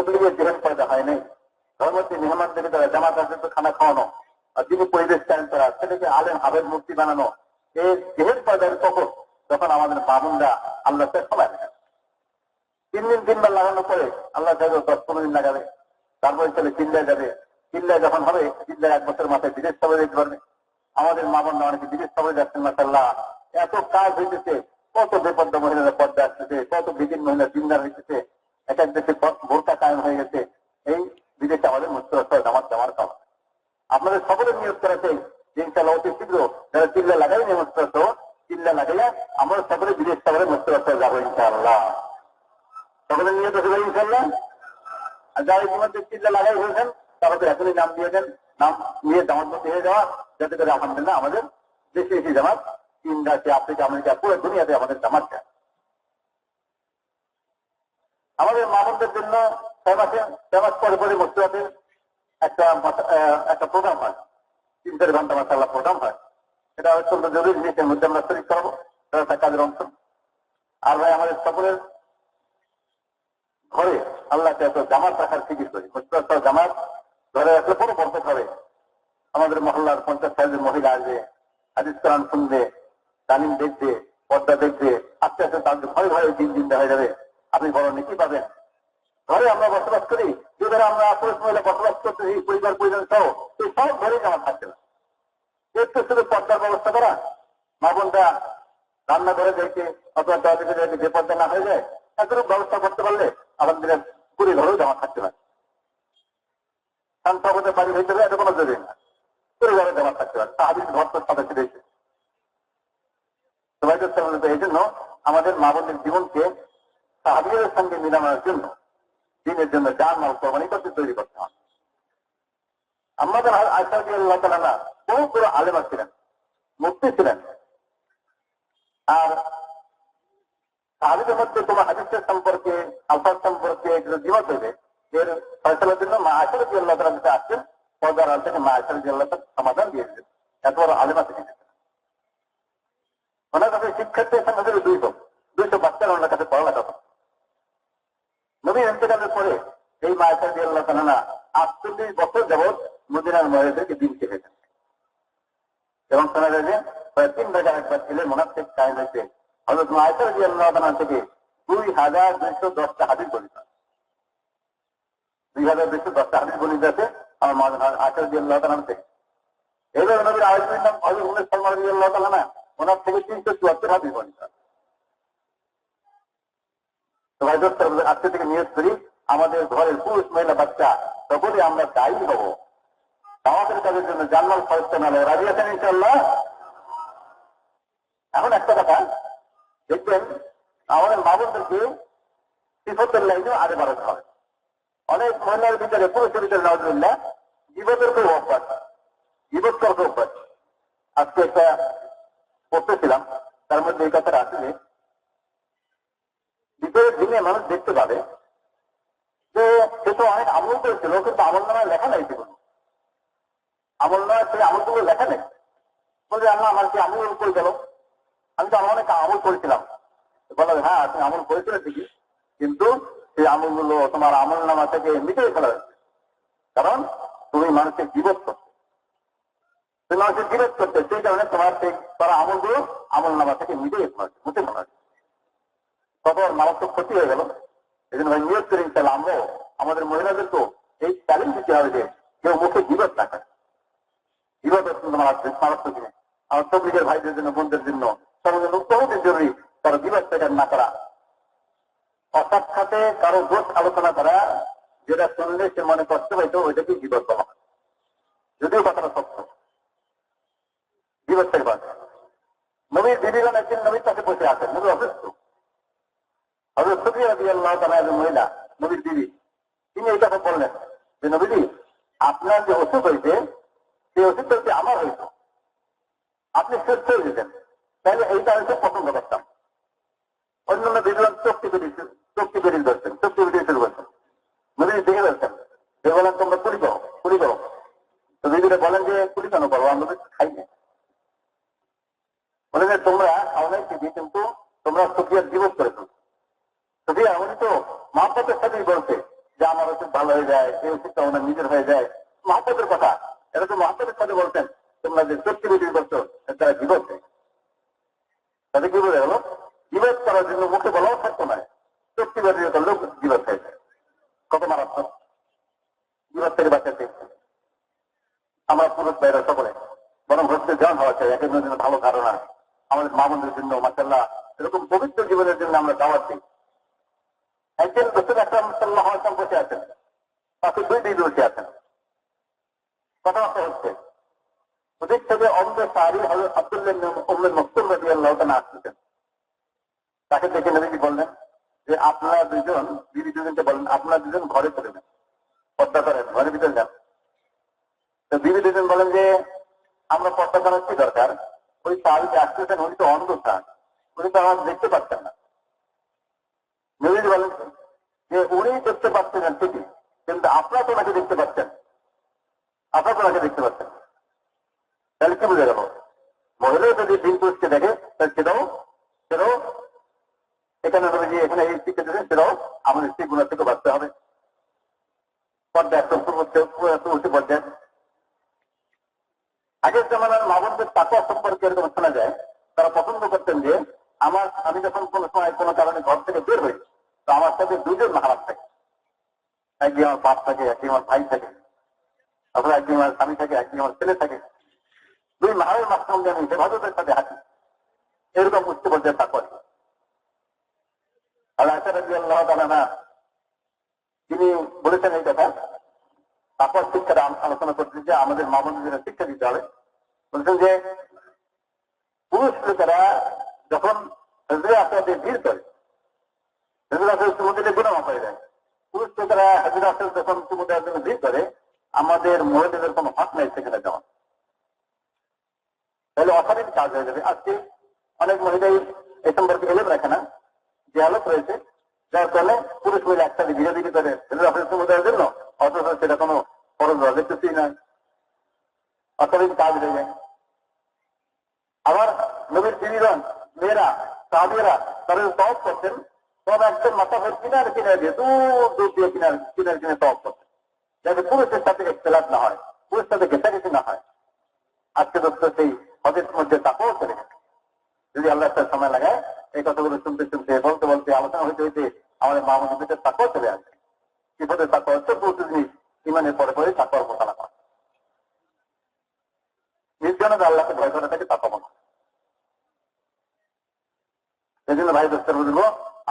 তবলিগের জেহেন পয়দা হয় নাই। ধর্মতে মেহমানদেরকে দ্বারা জামাত আসতে খানা খাওয়ানো আর যিনি পরিবেশ চায়ন করা সেটাকে আলেম হাবেদ মূর্তি বানানো এই জেহেন পয়দার তখন যখন আমাদের বামুনরা আল্লাহ লাগাবে তিন দিন তিনবার লাগানোর পরে আল্লাহ চাইবে দশ পনেরো দিন লাগাবে। তারপরে চলে চিল্লায় যাবে। চিল্লায় যখন হবে চিল্লায় এক বছর মাথায় বিদেশ সবাই দেখতে পারবে। আমাদের মা বোনরা অনেকে বিদেশ সবাই যাচ্ছেন মাসাল্লাহ এত কাজ হইতেছে, কত বেপর্দা মহিলারা পর্দা আসতেছে, কত বিদিন মহিলা চিন্তার হইতেছে এক এক দেশে ভোরটা কায়েম হয়ে গেছে এই বিদেশে আমাদের মুস্তরফ জামাত জামার কাম আপনাদের সকলের নিয়োগ যে ইনশাল্লাহ শীঘ্র যারা চিল্লা লাগাই নি চিল্লা আমরা সকলে বিদেশ যাব ইনশাআল্লাহ। সকলের নিয়োগ আছে ইনশাল্লাহ আর যারা ইতিমধ্যে চিল্লা লাগাই হয়েছেন তারা তো এখনই নাম দিয়ে দেন, নাম নিয়ে জামাত হয়ে যাওয়া, যাতে করে আলহামদুলিল্লাহ আমাদের দেশে এসে জামাত চীন আফ্রিকা, আমেরিকা, পুরো দুনিয়াতে আমাদের জামাত আমাদের জন্য ছয় মাসে পরে পরে মসজিদের একটা একটা প্রোগ্রাম হয়। তিন চার ঘণ্টা মাসাল্লাহ প্রোগ্রাম হয়। এটা অত্যন্ত জরুরি জিনিসের মধ্যে আমরা শরীর করব একটা কাজের অংশ। আর ভাই, আমাদের সকলের ঘরে আল্লাহ এত জামাত রাখার ফিকির করি মুস্তফা জামাত ঘরে আসলে বড় বরকত হবে? আমাদের মহল্লার পঞ্চাশ সাইজের মহিলা আসবে, হাদিস কোরআন শুনবে, তালিম দেখবে, পর্দা দেখবে, আস্তে আস্তে তাদের ভয় ভয়ে দিন দিন দেখা যাবে। আপনি বড় নীতি পাবেন। ঘরে আমরা বসবাস করি, যে ঘরে আমরা পুরুষ মহিলা বসবাস করতে এই পরিবার, পরিজন সহ এই সব ঘরে জামা থাকছে না তো শুধু পর্দার ব্যবস্থা করা মা বোনটা রান্না করে দেখে, অথবা থেকে দেখে যে পর্দা না হয়ে যায় এতটুকু ব্যবস্থা করতে পারলে আমাদের কুড়ি ঘরেও জামা থাকতে পারে। বাড়ি হইতে হবে এটা কোনো জরুরি না। কুড়ি ঘরে জামা থাকতে পারে। সাহাবিজ ঘর তো সাথে ফিরেছে এই জন্য আমাদের মা বোনের জীবনকে সাহাবিদের সঙ্গে মিলানোর জন্য, দিনের জন্য যান মাল কোরবানি তৈরি করতে হবে। আমাদের আল্লাহ তালা বহু বড় আলেমা ছিলেন মুক্তি ছিলেন। আর সাহাবিদের মধ্যে তোমার হাদিসের সম্পর্কে আলফার সম্পর্কে জীবন হইবে এর ফয়সলার জন্য মা আশারদি আল্লাহ তালা কাছে আসছেন, পর্দার আল থেকে মা আশারদি আল্লাহ সমাধান দিয়েছিলেন এত বড় আলেমা থেকে ওনার কাছে শিক্ষার্থীর সংখ্যা ছিল দুইশো দুইশো বাচ্চারা ওনার কাছে পড়ালেখা করত নবীর ইন্তেকালের পরে এই মায়ের দিয়ে আল্লাহ তালা আটচল্লিশ বছর যাবৎ মদিনার মহিলাদেরকে দিন খেলেছেন এবং শোনা যায় যে প্রায় তিন হাজার একবার ছেলে মোনাফিক কায়েম হয়েছে। হজরত আল্লাহ থেকে দুই হাজার দুইশো দশটা হাদিস বলিত দুই হাজার দুইশো দশটা বলিত আছে আমার থেকে। এবার নবীর আয়োজনের নাম তালা না, ওনার থেকে তিনশো চুয়াত্তর হাদিস বলিত আজকে থেকে নিয়োগ করি। আমাদের ঘরের পুরুষ, মহিলা, বাচ্চা তখনই আমরা দায়ী হব। আমাদের কাজের জন্য জানমাল খরচ না রাজি আছেন ইনশাল্লাহ এখন একটা কথা, দেখবেন আমাদের মামুনদেরকে সিফতের লাইনেও আগে বাড়াতে হবে অনেক মহিলার ভিতরে, পুরুষের ভিতরে নজরুল্লাহ জীবতের খুব অভ্যাস। জীবত করার অভ্যাস। আজকে একটা পড়তেছিলাম তার মধ্যে এই কথাটা আসলে বিপরীত দিনে মানুষ দেখতে পাবে যে সে তো অনেক আমল করেছিল, কিন্তু আমল নামায় লেখা নাই জীবন। আমল নয় সে আমলগুলো লেখা নেই। বলছে আল্লাহ আমার কি আমল করে গেল আমি তো আমার অনেক আমল করেছিলাম। বলা হ্যাঁ তুমি আমল করেছিলে ঠিকই, কিন্তু সেই আমলগুলো তোমার আমল নামা থেকে মিটিয়ে ফেলা হয়েছে। কারণ তুমি মানুষের জীবত করতে। তুমি মানুষের জীবত করতে, সেই কারণে তোমার সেই তারা আমলগুলো আমল নামা থেকে মিটিয়ে ফেলা হয়েছে, মুছে ফেলা হয়েছে। মারাত্মক ক্ষতি হয়ে গেল। এই জন্য ভাই, নিয়োগ করে ইনশাল্লাহ আমরাও, আমাদের মহিলাদেরকেও এই চ্যালেঞ্জ দিতে হবে যে কেউ মুখে জীবত না করে অত্যন্ত মারাত্মক জিনিস আমার তবলিগের ভাইদের জন্য, বোনদের জন্য জন্য বহুত জরুরি তারা জীবত থেকে না করা। অসাক্ষাতে কারও দোষ আলোচনা করা, যেটা শুনলে সে মনে কষ্ট পাইতো ওইটাকে জীবত বলা? যদিও কথাটা সত্য। জীবত থেকে বাঁচে নবীর দিদিগণ একদিন নবীর কাছে বসে আছেন, নবী অসুস্থ। হজরত সুফিয়া রবি আল্লাহ তালা একজন মহিলা, নবীর দিদি তিনি এই কথা বললেন যে নবীদি আপনার যে ওষুধ হয়েছে সেই ওষুধটা আমার হইত। আপনি সুস্থ হয়ে যেতেন তাহলে এইটা হচ্ছে পছন্দ করতাম অন্যান্য দিদিগণ চোখটি বেরিয়ে চোখটি বেরিয়ে ধরছেন চোখটি বেরিয়ে শুরু করছেন নবী দেখে ধরছেন বলেন তোমরা কুড়ি করো কুড়ি করো। তো দিদিরা বলেন যে, কুড়ি কেন করব আমরা খাই না। বলে যে, তোমরা খাওয়াই ঠিকই কিন্তু তোমরা সুফিয়ার জীবন করে ফেলছো সুফিয়া, উনি তো মহাপতের সাথেই বলছে যে, আমার ওষুধ ভালো হয়ে যায়, এই ওষুধটা ওনার নিজের হয়ে যায়। মহাপতের কথা। এটা তো মহাপতের সাথে বলতেন তোমরা যে সত্যি বিক্রি করছ তারা দেয় কি গেল? করার জন্য মুখে বলাও থাকতো না। সত্যি করলেও কত মারাত্মক। থেকে বাঁচাতে আমরা পুরুষ বাইরে সকলে, বরং হচ্ছে হওয়া চাই, একের জন্য ভালো ধারণা। আমাদের মা বোনদের জন্য মাসাল্লাহ এরকম পবিত্র জীবনের জন্য আমরা দাওয়াত দিই। একজন রসুল আকরাম আছেন। তাকে দুই আছেন কথাবার্তা হচ্ছে ওদের থেকে সাহারি হজরত আব্দুল্লাহ আল্লাহ আসতেছেন তাকে দেখে নেবে কি বললেন যে, আপনারা দুজন দিদি দুজনকে বলেন, আপনারা দুজন ঘরে চলে যান। পর্দা করেন, ঘরের ভিতরে যান। তো দিদি দুজন বলেন যে, আমরা পর্দা করার কি দরকার? ওই সাহাবিকে আসতেছেন, উনি তো অন্ধ স্থান উনি তো আমার দেখতে পাচ্ছেন না। নবীজি বলেন যে উনি দেখতে পাচ্ছেন ঠিকই, কিন্তু আপনারা তো ওনাকে দেখতে পাচ্ছেন। আপনারা তো ওনাকে দেখতে পাচ্ছেন তাহলে কি বুঝে গেল মহিলা যদি দিন পুরুষকে দেখে, তাহলে সেটাও সেটাও এখানে নবীজি এখানে এই শিক্ষা দিয়েছেন সেটাও আমাদের সেই গুণা থেকে বাঁচতে হবে। পর্যায়ে উঁচু পর্যায়ে আগের জামানার মাবনদের তাকুয়া সম্পর্কে এরকম শোনা যায়। তারা পছন্দ করতেন যে, আমার, আমি যখন কোনো সময় কোনো কারণে ঘর থেকে বের হই, তো আমার সাথে দুজন মাহারাম থাকে। একদিন আমার বাপ থাকে, একদিন আমার ভাই থাকে। অথবা একদিন আমার স্বামী থাকে, একদিন আমার ছেলে থাকে। দুই মাহারের মাধ্যমে আমি হেফাজতের সাথে হাঁটি। এরকম উচ্চ পর্যায়ে করি আল্লাহ তিনি বলেছেন এই কথা। তারপর শিক্ষাটা আলোচনা করছেন যে আমাদের মামুনদের শিক্ষা দিতে হবে। বলছেন যে, পুরুষ লোকেরা যখন হজরে আপনাদের ভিড় করে হজরে আসলে সমুদ্রে গুণামা হয়ে যায় পুরুষ লোকেরা হজরে আসলে যখন সমুদ্রের ভিড় করে, আমাদের মহিলাদের কোনো হাত নাই সেখানে যাওয়া তাহলে অসারিক কাজ হয়ে যাবে। আজকে অনেক মহিলাই এ সম্পর্কে এলেন রাখে না যে আলোক রয়েছে, যার কারণে পুরুষ মহিলা একসাথে বিরোধী করে অফিস সমুদায়ের জন্য অথচ সেটা কোনো খরচ দেখতেছি না। অসারিক কাজ হয়ে যায়। আবার নবীর বিনিরণ মেয়েরা সাহাবিয়েরা তাদের তপ করতেন। তবে একদম মাথা ভেদ কিনার কিনারে দিয়ে, দূর দূর দিয়ে কিনার কিনার কিনে তপ করতেন। যাতে পুরুষের সাথে একতলাপ না হয়, পুরুষের সাথে ঘেঁষাঘেঁষি না হয়। আজকে দোস্ত সেই হজের মধ্যে তাকেও চলে যদি আল্লাহ তার সময় লাগায়, এই কথাগুলো শুনতে শুনতে বলতে বলতে আলোচনা হইতে হইতে আমাদের মা বোনদের তাকেও চলে আসে কীভাবে তাকে হচ্ছে প্রতি জিনিস ইমানের পরে পরে তাকওয়ার মোতালা করে। নির্জনতা আল্লাহকে ভয় করে থাকে তাকাবো না। এই জন্য ভাই দোস্তের বলব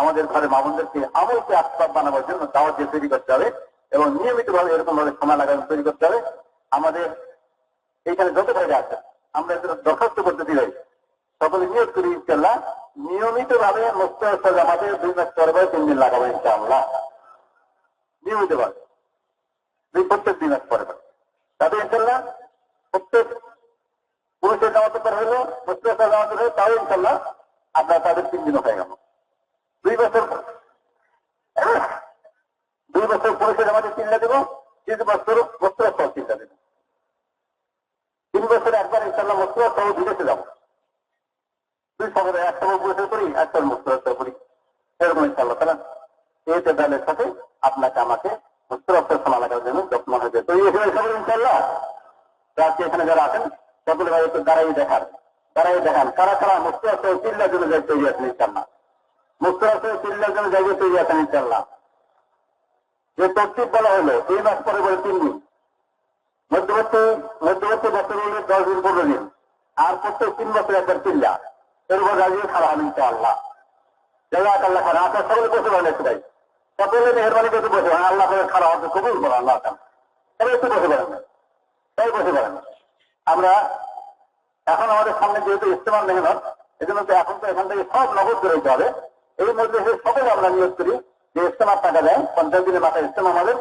আমাদের ঘরে মা মামুনদেরকে আমলকে আস্তাব বানাবার জন্য দাওয়াত দিয়ে তৈরি করতে হবে এবং নিয়মিত ভাবে এরকম ভাবে সময় লাগানো তৈরি করতে হবে। আমাদের এইখানে যত ভাইরা আছে আমরা এদের দরখাস্ত করতে দিই সকলে নিয়োগ করি ইনশাল্লাহ নিয়মিত ভাবে মুক্ত আমাদের দুই মাস পরে তিন দিন লাগাবো, ইনশাআল্লাহ। নিয়মিত ভাবে। দুই প্রত্যেক দিন মাস পরে তাতে ইনশাল্লাহ প্রত্যেক পুরুষের জামাতে পর হইল মুস্তাফা জামাতে হইল তাও ইনশাল্লাহ আপনার তাদের তিন দিনও হয়ে গেল। দুই বছর দুই বছর পুরুষের জামাতে চিন্তা দেবো, তিন বছর মুস্তাফা সহ চিন্তা দেবো। বছর একবার ইনশাল্লাহ মুস্তাফা সহ বিদেশে যাব। দুই শহরে একটা পুরুষের করি একটা মুস্তাফা করি। এরকম ইনশাল্লাহ তাহলে এই তেদালের সাথে আপনাকে আমাকে মুস্তাফা সময় লাগার জন্য যত্ন হয়েছে তো এই খবর ইনশাল্লাহ আজকে এখানে যারা আছেন, সকলে ভাই একটু দাঁড়াই দেখান দাঁড়াই দেখান। কারা কারা মুস্তাফা চিল্লার জন্য যাই তৈরি আছেন ইনশাল্লাহ মুস্তাফা চিল্লার জন্য জায়গায় তৈরি আছেন ইনশাল্লাহ যে তরতিব বলা হলো, এই মাস পরে পরে তিন দিন। মধ্যবর্তী মধ্যবর্তী বছর হলে দশ দিন পনেরো দিন। আর প্রত্যেক তিন বছর একবার চিল্লা। এর উপর রাজিয়ে খাওয়া হবে ইনশাআল্লাহ। আল্লাহ আপনার সকলে একটু ভাই সকলে মেহরবানি করতে বসে আল্লাহ করে কবুল আল্লাহ তবে একটু বসে পারেন তাই বসে পারেন আমরা এখন আমাদের সামনে যেহেতু ইস্তেমাল মেহনত তো এখন তো এখান থেকে সব নগদ করে দিতে হবে। এই মধ্যে সকলে আমরা নিয়োগ করি যে ইস্তেমার টাকা দেয়। পঞ্চাশ দিনের মাথায় ইস্তেমা আমাদের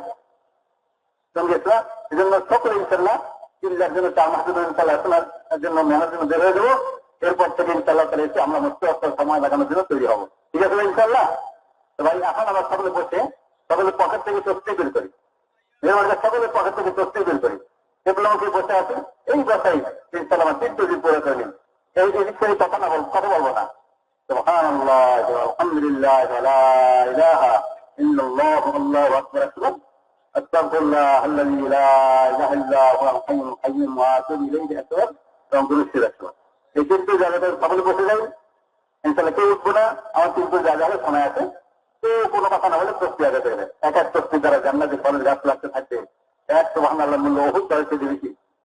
ইসলাম সকলে ইনশাল্লাহ চিল্লার জন্য চার মাসের জন্য ইনশাল্লাহ ইসলামের জন্য মেহনত জন্য বের হয়ে দেবো এরপর থেকে ইনশাল্লাহ তাহলে এসে আমরা মুক্ত সময় লাগানোর জন্য তৈরি হবো ঠিক আছে ইনশাল্লাহ তো ভাই এখন আমরা সকলে বসে সকলে পকেট থেকে তস্তি বের করি সকলের পকেট থেকে তস্তি বের করি সেগুলো আমাকে বসে আছে এই বসাই ইনশাল্লাহ আমার তিন তৈরি করে করে নিন এই এদিক থেকে কথা না বল কথা বলবো না سبحان الله والحمد لله ولا إله إلا الله والله أكبر আস্তাগফিরুল্লাহ الله الذي لا اله الا هو الحي القيوم واتوب اليه اتوب এবং রাখলাম এই তিনটি জায়গাতে সকলে বসে যাই ইনশাল্লাহ কেউ উঠবো না, আমার তিনটি জায়গা হলে সময় আছে। তো কোনো কথা না হলে তস্তি আগে দেবে এক এক তস্তি দ্বারা যে ফলের গাছ লাগতে থাকবে। এক তো ভাঙাল্লাহ মূল্য ওষুধ করেছে দিয়েছি